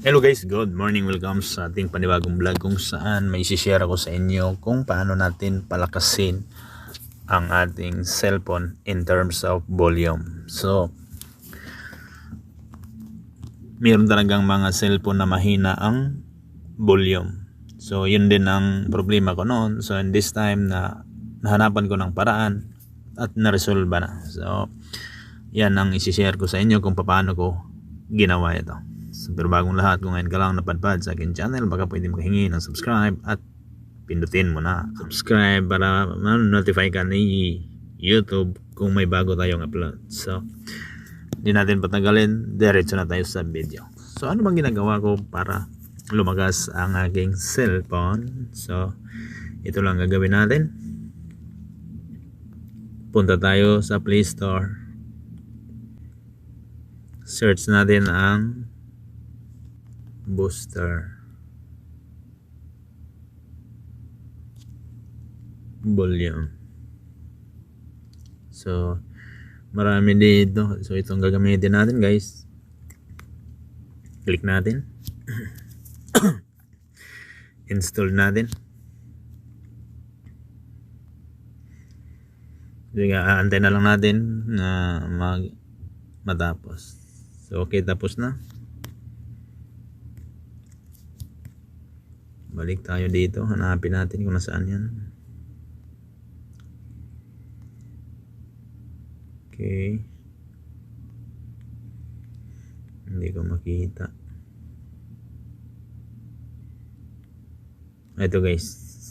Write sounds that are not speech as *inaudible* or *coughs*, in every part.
Hello guys, good morning. Welcome sa ating panibagong vlog kung saan may share ako sa inyo kung paano natin palakasin ang ating cellphone in terms of volume. So, mayroon talagang mga cellphone na mahina ang volume. So, yun din ang problema ko noon. So, in this time na nahanapan ko ng paraan at na-resolve na. So, yan ang isi-share ko sa inyo kung paano ko ginawa ito. So, pero bagong lahat, kung ngayon ka lang napadpad sa akin channel, baka pwede makahingi ng subscribe at pindutin mo na subscribe para ma-notify ka ni YouTube kung may bago tayong upload. So, hindi natin patagalin, diretso na tayo sa video. So, ano bang ginagawa ko para lumagas ang aking cellphone? So, ito lang gagawin natin. Punta tayo sa Play Store. Search natin ang booster. Volume so marami dito. So itong gagamitin natin guys. Click natin. *coughs* Install natin. Sige, aantay na lang natin na mag matapos. So, okay, tapos na. Balik tayo dito. Hanapin natin kung nasaan yan. Okay. Hindi ko makita. Ito guys.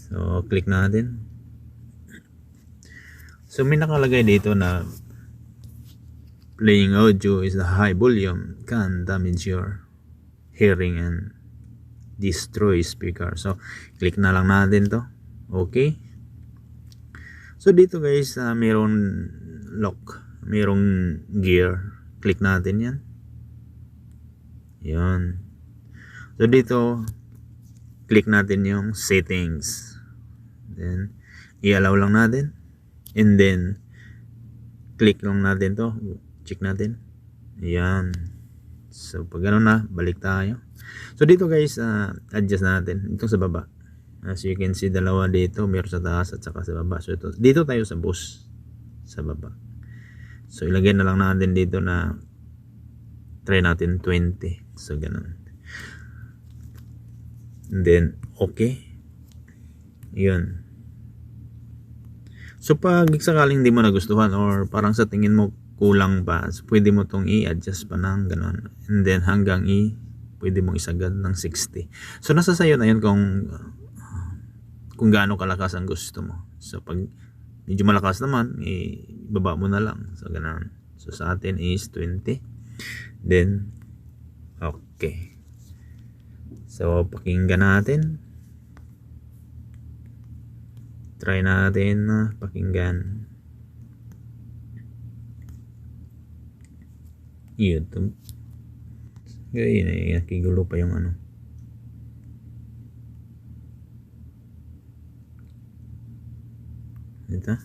So, click natin. So, may nakalagay dito na playing audio is the high volume can damage your hearing and destroy speaker. So, click na lang natin to. Okay. So, dito guys, uh, mayroong lock. Mayroong gear. Click natin yan. Yan. So, dito, click natin yung settings. Then, i-allow lang natin. And then, click lang natin to. Check natin. Yan. So, pag gano'n na, balik tayo. So dito guys, uh, adjust natin. Ito sa baba. As you can see, dalawa dito. Meron sa taas at saka sa baba. So ito, dito tayo sa bus. Sa baba. So ilagay na lang natin dito na try natin 20. So ganun. And then, okay. Yun. So pag sakaling hindi mo nagustuhan or parang sa tingin mo kulang pa, pwede mo tong i-adjust pa ng ganun. And then hanggang i pwede mong isagad ng 60. So nasa sayo na yun kung kung gaano kalakas ang gusto mo. So pag medyo malakas naman, ibaba mo na lang. So ganun. So sa atin is 20. Then okay. So pakinggan natin. Try natin na pakinggan. YouTube. Ganyan eh, nakigulo pa yung ano. Ito.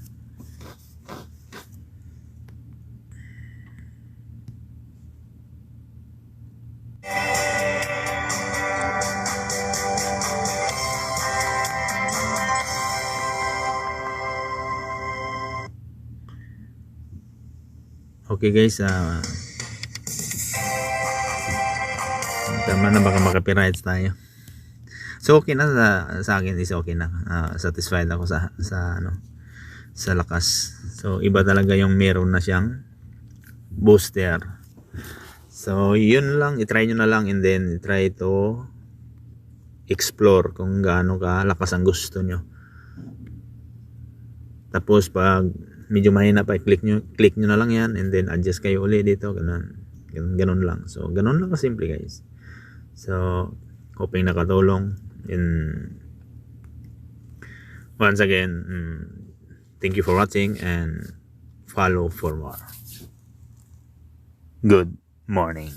Okay guys, ah uh, tama na baka makapirights tayo. So okay na sa, sa akin is okay na. Uh, satisfied ako sa sa ano sa lakas. So iba talaga yung meron na siyang booster. So yun lang. Itry nyo na lang and then try to explore kung gaano ka lakas ang gusto nyo. Tapos pag medyo mahina pa click nyo click nyo na lang yan and then adjust kayo uli dito. Ganun, ganun lang. So ganun lang kasimple guys So, hoping nakatulong. And once again, mm, thank you for watching and follow for more. Good morning.